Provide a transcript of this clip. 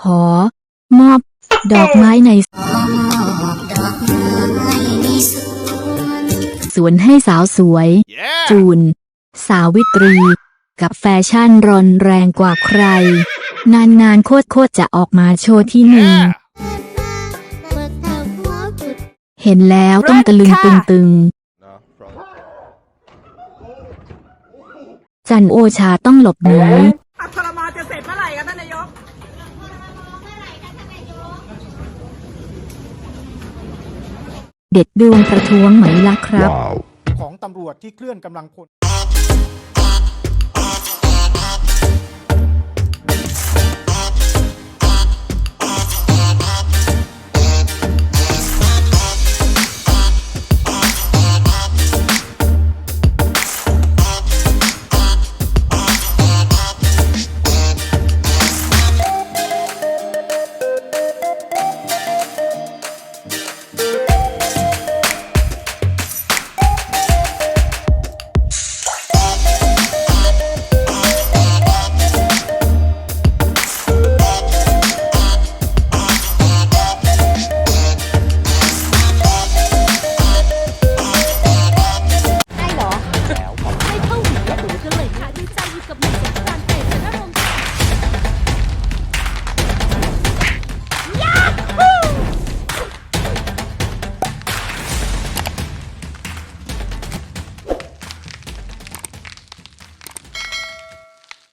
ขอ มอบ ดอกไม้ในสวนให้สาวสวย Yeah. จูน สาวิตรี กับแฟชั่นรอนแรงกว่าใคร นานๆ โคตรโคตรจะออกมาโชว์ที่หนึ่ง Yeah. เห็นแล้วต้องตะลึงตึงตึง No, from จันโอชาต้องหลบหนีอัครมาจะเสร็จเมื่อไหร่กันท่านนายก เด็ดดวงประท้วงไหมล่ะครับ ของตำรวจที่เคลื่อนกำลังคน